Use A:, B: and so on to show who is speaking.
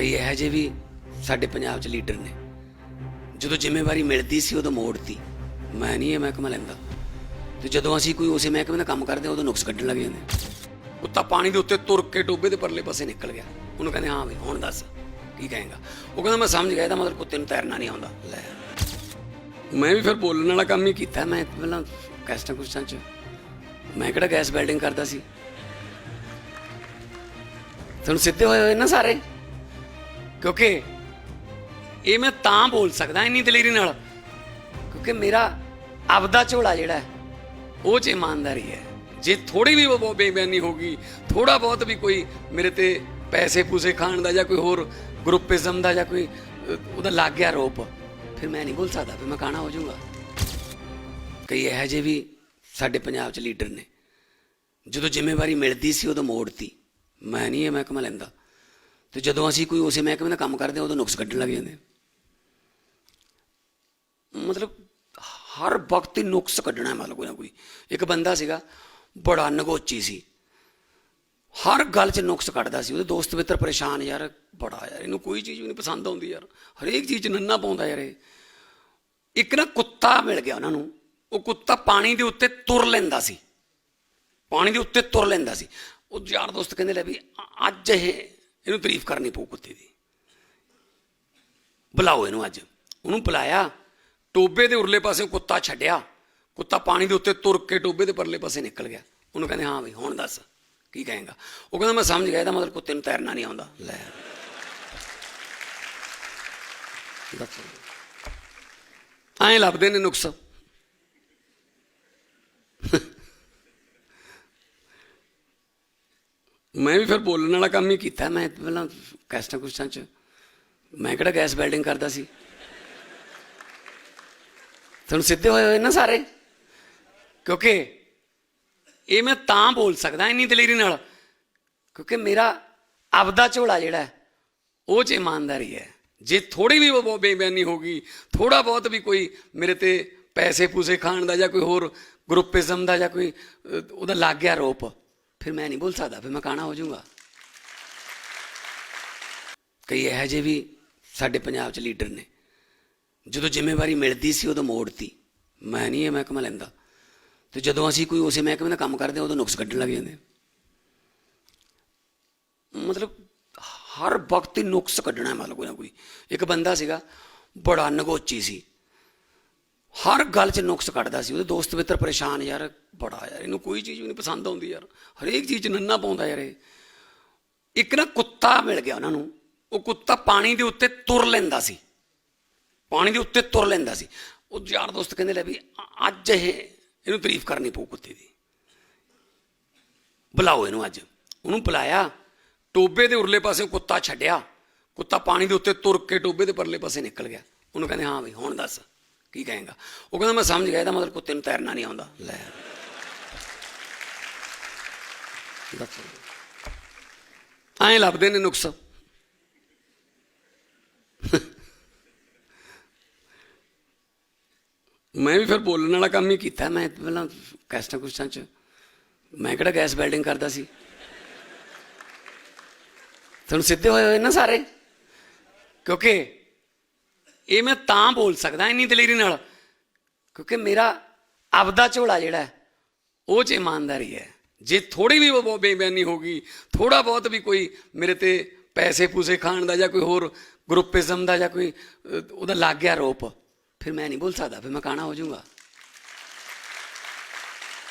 A: ਕਈ ਇਹੋ ਜਿਹੇ ਵੀ ਸਾਡੇ ਪੰਜਾਬ 'ਚ ਲੀਡਰ ਨੇ। ਜਦੋਂ ਜ਼ਿੰਮੇਵਾਰੀ ਮਿਲਦੀ ਸੀ, ਉਦੋਂ ਮੋੜਤੀ। ਮੈਂ ਨਹੀਂ ਇਹ ਮਹਿਕਮਾ ਲੈਂਦਾ। ਤੇ ਜਦੋਂ ਅਸੀਂ ਕੋਈ ਉਸੇ ਮਹਿਕਮੇ ਦਾ ਕੰਮ ਕਰਦੇ ਉਦੋਂ ਨੁਕਸ ਕੱਢਣ ਲੱਗ ਜਾਂਦੇ ਕੁੱਤਾ ਪਾਣੀ ਦੇ ਉੱਤੇ ਤੁਰ ਕੇ ਟੋਬੇ ਦੇ ਪਰਲੇ ਪਾਸੇ ਨਿਕਲ ਗਿਆ। ਉਹਨੂੰ ਕਹਿੰਦੇ, ਹਾਂ ਵੀ ਹੁਣ ਦੱਸ, ਕੀ ਕਹੇਗਾ? ਉਹ ਕਹਿੰਦਾ, ਮੈਂ ਸਮਝ ਗਿਆ, ਇਹਦਾ ਮਤਲਬ ਕੁੱਤੇ ਨੂੰ ਤੈਰਨਾ ਨਹੀਂ ਆਉਂਦਾ। ਲੈ। ਮੈਂ ਵੀ ਫਿਰ ਬੋਲਣ ਵਾਲਾ ਕੰਮ ਹੀ ਕੀਤਾ। ਮੈਂ ਪਹਿਲਾਂ ਕੈਸਟਾਂ ਕੁਸ਼ਤਾਂ 'ਚ, ਮੈਂ ਕਿਹੜਾ ਗੈਸ ਵੈਲਡਿੰਗ ਕਰਦਾ ਸੀ? ਤੁਹਾਨੂੰ ਸਿੱਧੇ ਹੋਏ ਹੋਏ ਨਾ ਸਾਰੇ? ਕਿਉਂਕਿ ਇਹ ਮੈਂ ਤਾਂ ਬੋਲ ਸਕਦਾ ਇੰਨੀ ਦਲੇਰੀ ਨਾਲ। ਕਿਉਂਕਿ ਮੇਰਾ ਆਪਦਾ ਝੋਲਾ ਜਿਹੜਾ ਉਹ ਚ ਇਮਾਨਦਾਰੀ ਹੈ। ਜੇ ਥੋੜੀ ਵੀ ਉਹ ਬੇਈਮਾਨੀ ਹੋਗੀ ਥੋੜਾ ਬਹੁਤ ਵੀ ਕੋਈ ਮੇਰੇ ਤੇ ਪੈਸੇ ਪੂਸੇ ਖਾਣ ਦਾ ਜਾਂ ਕੋਈ ਹੋਰ ਗਰੁੱਪਿਜ਼ਮ ਦਾ ਜਾਂ ਕੋਈ ਉਹਦਾ ਲੱਗ ਗਿਆ ਰੋਪ ਫਿਰ ਮੈਂ ਨਹੀਂ ਬੋਲ ਸਕਦਾ, ਫਿਰ ਮੈਂ ਕਾਣਾ ਹੋ ਜਾਊਗਾ। ਕਈ ਇਹੋ ਜਿਹੇ ਵੀ ਸਾਡੇ ਪੰਜਾਬ 'ਚ ਲੀਡਰ ਨੇ, ਜਦੋਂ ਜ਼ਿੰਮੇਵਾਰੀ ਮਿਲਦੀ ਸੀ ਉਦੋਂ ਮੋੜਤੀ। ਮੈਂ ਨਹੀਂ ਇਹ ਮਹਿਕਮਾ ਲੈਂਦਾ। ਤੇ ਜਦੋਂ ਅਸੀਂ ਕੋਈ ਉਸੇ ਮਹਿਕਮੇ ਦਾ ਕੰਮ ਕਰਦੇ ਹਾਂ, ਉਦੋਂ ਨੁਕਸ ਕੱਢਣ ਲੱਗ ਜਾਂਦੇ ਮਤਲਬ ਹਰ ਵਕਤ ਹੀ ਨੁਕਸ ਕੱਢਣਾ ਮਤਲਬ ਕੋਈ ਨਾ ਕੋਈ। ਇੱਕ ਬੰਦਾ ਸੀਗਾ, ਬੜਾ ਨਗੋਚੀ ਸੀ। ਹਰ ਗੱਲ 'ਚ ਨੁਕਸ ਕੱਢਦਾ ਸੀ। ਉਹਦੇ ਦੋਸਤ ਮਿੱਤਰ ਪਰੇਸ਼ਾਨ, ਯਾਰ ਬੜਾ ਯਾਰ, ਇਹਨੂੰ ਕੋਈ ਚੀਜ਼ ਵੀ ਨਹੀਂ ਪਸੰਦ ਆਉਂਦੀ ਯਾਰ। ਹਰੇਕ ਚੀਜ਼ 'ਚ ਨੰਨਾ ਪਾਉਂਦਾ ਯਾਰ ਇਹ। ਇੱਕ ਨਾ ਕੁੱਤਾ ਮਿਲ ਗਿਆ ਉਹਨਾਂ ਨੂੰ। ਉਹ ਕੁੱਤਾ ਪਾਣੀ ਦੇ ਉੱਤੇ ਤੁਰ ਲੈਂਦਾ ਸੀ। ਪਾਣੀ ਦੇ ਉੱਤੇ ਤੁਰ ਲੈਂਦਾ ਸੀ। ਉਹ ਯਾਰ ਦੋਸਤ ਕਹਿੰਦੇ ਲੈ ਵੀ ਅੱਜ ਇਹ ਇਹਨੂੰ ਤਾਰੀਫ ਕਰਨੀ ਪਊ ਕੁੱਤੇ ਦੀ। ਬੁਲਾਓ ਇਹਨੂੰ ਅੱਜ। ਉਹਨੂੰ ਬੁਲਾਇਆ, ਟੋਬੇ ਦੇ ਉਰਲੇ ਪਾਸੇ ਕੁੱਤਾ ਛੱਡਿਆ। ਕੁੱਤਾ ਪਾਣੀ ਦੇ ਉੱਤੇ ਤੁਰ ਕੇ ਟੋਬੇ ਦੇ ਪਰਲੇ ਪਾਸੇ ਨਿਕਲ ਗਿਆ। ਉਹਨੂੰ ਕਹਿੰਦੇ, ਹਾਂ ਵੀ ਹੁਣ ਦੱਸ, ਕੀ ਕਹੇਗਾ? ਉਹ ਕਹਿੰਦਾ, ਮੈਂ ਸਮਝ ਗਿਆ, ਇਹਦਾ ਮਤਲਬ ਕੁੱਤੇ ਨੂੰ ਤੈਰਨਾ ਨਹੀਂ ਆਉਂਦਾ। ਲੈ। ਦੱਸੋ। ਐਂ ਲੱਭਦੇ ਨੇ ਨੁਕਸ। ਮੈਂ ਵੀ ਫਿਰ ਬੋਲਣ ਵਾਲਾ ਕੰਮ ਹੀ ਕੀਤਾ। ਮੈਂ ਪਹਿਲਾਂ ਕੈਸਟਾਂ ਕੁਸ਼ਤਾਂ 'ਚ, ਮੈਂ ਕਿਹੜਾ ਗੈਸ ਵੈਲਡਿੰਗ ਕਰਦਾ ਸੀ? ਤੁਹਾਨੂੰ ਸਿੱਧੇ ਹੋਏ ਹੋਏ ਨਾ ਸਾਰੇ? ਕਿਉਂਕਿ ਇਹ ਮੈਂ ਤਾਂ ਬੋਲ ਸਕਦਾ ਇੰਨੀ ਦਲੇਰੀ ਨਾਲ। ਕਿਉਂਕਿ ਮੇਰਾ ਆਪਦਾ ਝੋਲਾ ਜਿਹੜਾ, ਉਹ ਚ ਇਮਾਨਦਾਰੀ ਹੈ। ਜੇ ਥੋੜੀ ਵੀ ਉਹ ਬੇਈਮਾਨੀ ਹੋਗੀ ਥੋੜਾ ਬਹੁਤ ਵੀ ਕੋਈ ਮੇਰੇ ਤੇ ਪੈਸੇ ਪੂਸੇ ਖਾਣ ਦਾ ਜਾਂ ਕੋਈ ਹੋਰ ਗਰੁੱਪਿਜ਼ਮ ਦਾ ਜਾਂ ਕੋਈ ਉਹਦਾ ਲੱਗ ਗਿਆ ਰੋਪ। ਫਿਰ ਮੈਂ ਨਹੀਂ ਬੋਲ ਸਕਦਾ ਫਿਰ ਮੈਂ ਕਾਣਾ ਹੋ ਜਾਊਂਗਾ ਕਈ ਇਹੋ ਜਿਹੇ ਵੀ ਸਾਡੇ ਪੰਜਾਬ 'ਚ ਲੀਡਰ ਨੇ ਜਦੋਂ ਜ਼ਿੰਮੇਵਾਰੀ ਮਿਲਦੀ ਸੀ ਉਦੋਂ ਮੋੜਤੀ ਮੈਂ ਨਹੀਂ ਇਹ ਮਹਿਕਮਾ ਲੈਂਦਾ ਤੇ ਜਦੋਂ ਅਸੀਂ ਕੋਈ ਉਸੇ ਮਹਿਕਮੇ ਦਾ ਕੰਮ ਕਰਦੇ ਹਾਂ, ਉਦੋਂ ਨੁਕਸ ਕੱਢਣ ਲੱਗ ਜਾਂਦੇ ਮਤਲਬ ਹਰ ਵਕਤ ਹੀ ਨੁਕਸ ਕੱਢਣਾ ਮਤਲਬ ਕੋਈ ਨਾ ਕੋਈ ਇੱਕ ਬੰਦਾ ਸੀਗਾ ਬੜਾ ਨਗੋਚੀ ਸੀ ਹਰ ਗੱਲ 'ਚ ਨੁਕਸ ਕੱਢਦਾ ਸੀ ਉਹਦੇ ਦੋਸਤ ਮਿੱਤਰ ਪਰੇਸ਼ਾਨ ਯਾਰ ਬੜਾ ਯਾਰ, ਇਹਨੂੰ ਕੋਈ ਚੀਜ਼ ਵੀ ਨਹੀਂ ਪਸੰਦ ਆਉਂਦੀ ਯਾਰ। ਹਰੇਕ ਚੀਜ਼ 'ਚ ਨੰਨਾ ਪਾਉਂਦਾ ਯਾਰ ਇਹ। ਇੱਕ ਨਾ ਕੁੱਤਾ ਮਿਲ ਗਿਆ ਉਹਨਾਂ ਨੂੰ। ਉਹ ਕੁੱਤਾ ਪਾਣੀ ਦੇ ਉੱਤੇ ਤੁਰ ਲੈਂਦਾ ਸੀ। ਪਾਣੀ ਦੇ ਉੱਤੇ ਤੁਰ ਲੈਂਦਾ ਸੀ। ਉਹ ਯਾਰ ਦੋਸਤ ਕਹਿੰਦੇ ਲੈ ਵੀ ਅੱਜ ਇਹ, ਇਹਨੂੰ ਤਾਰੀਫ ਕਰਨੀ ਪਊ ਕੁੱਤੇ ਦੀ। ਬੁਲਾਓ ਇਹਨੂੰ ਅੱਜ। ਉਹਨੂੰ ਬੁਲਾਇਆ। ਟੋਬੇ ਦੇ ਉਰਲੇ ਪਾਸੇ ਕੁੱਤਾ ਛੱਡਿਆ। ਕੁੱਤਾ ਪਾਣੀ ਦੇ ਉੱਤੇ ਤੁਰ ਕੇ ਟੋਬੇ ਦੇ ਪਰਲੇ ਪਾਸੇ ਨਿਕਲ ਗਿਆ। ਉਹਨੂੰ ਕਹਿੰਦੇ, ਹਾਂ ਵੀ ਹੁਣ ਦੱਸ, ਕੀ ਕਹੇਗਾ? ਉਹ ਕਹਿੰਦਾ, ਮੈਂ ਸਮਝ ਗਿਆ, ਇਹਦਾ ਮਤਲਬ ਕੁੱਤੇ ਨੂੰ ਤੈਰਨਾ ਨਹੀਂ ਆਉਂਦਾ। ਲੈ। ਦੱਸੋ ਐਂ ਲੱਭਦੇ ਨੇ ਨੁਕਸ। ਮੈਂ ਵੀ ਫਿਰ ਬੋਲਣ ਵਾਲਾ ਕੰਮ ਹੀ ਕੀਤਾ। ਮੈਂ ਪਹਿਲਾਂ ਕੈਸਟਾਂ ਕੁਸ਼ਤਾਂ 'ਚ, ਮੈਂ ਕਿਹੜਾ ਗੈਸ ਵੈਲਡਿੰਗ ਕਰਦਾ ਸੀ? ਤੁਹਾਨੂੰ ਸਿੱਧੇ ਹੋਏ ਹੋਏ ਨਾ ਸਾਰੇ? ਕਿਉਂਕਿ ਇਹ ਮੈਂ ਤਾਂ ਬੋਲ ਸਕਦਾ ਇੰਨੀ ਦਲੇਰੀ ਨਾਲ। ਕਿਉਂਕਿ ਮੇਰਾ ਆਪਦਾ ਝੋਲਾ ਜਿਹੜਾ ਉਹ ਚ ਇਮਾਨਦਾਰੀ ਹੈ। ਜੇ ਥੋੜੀ ਵੀ ਉਹ ਬੇਈਮਾਨੀ ਹੋਗੀ ਥੋੜਾ ਬਹੁਤ ਵੀ ਕੋਈ ਮੇਰੇ ਤੇ ਪੈਸੇ ਪੂਸੇ ਖਾਣ ਦਾ ਜਾਂ ਕੋਈ ਹੋਰ ਗਰੁੱਪਿਜ਼ਮ ਦਾ ਜਾਂ ਕੋਈ ਉਹਦਾ ਲੱਗ ਗਿਆ ਰੋਪ, ਫਿਰ ਮੈਂ ਨਹੀਂ ਬੋਲ ਸਕਦਾ, ਫਿਰ ਮੈਂ ਕਾਣਾ ਹੋ ਜਾਊਂਗਾ?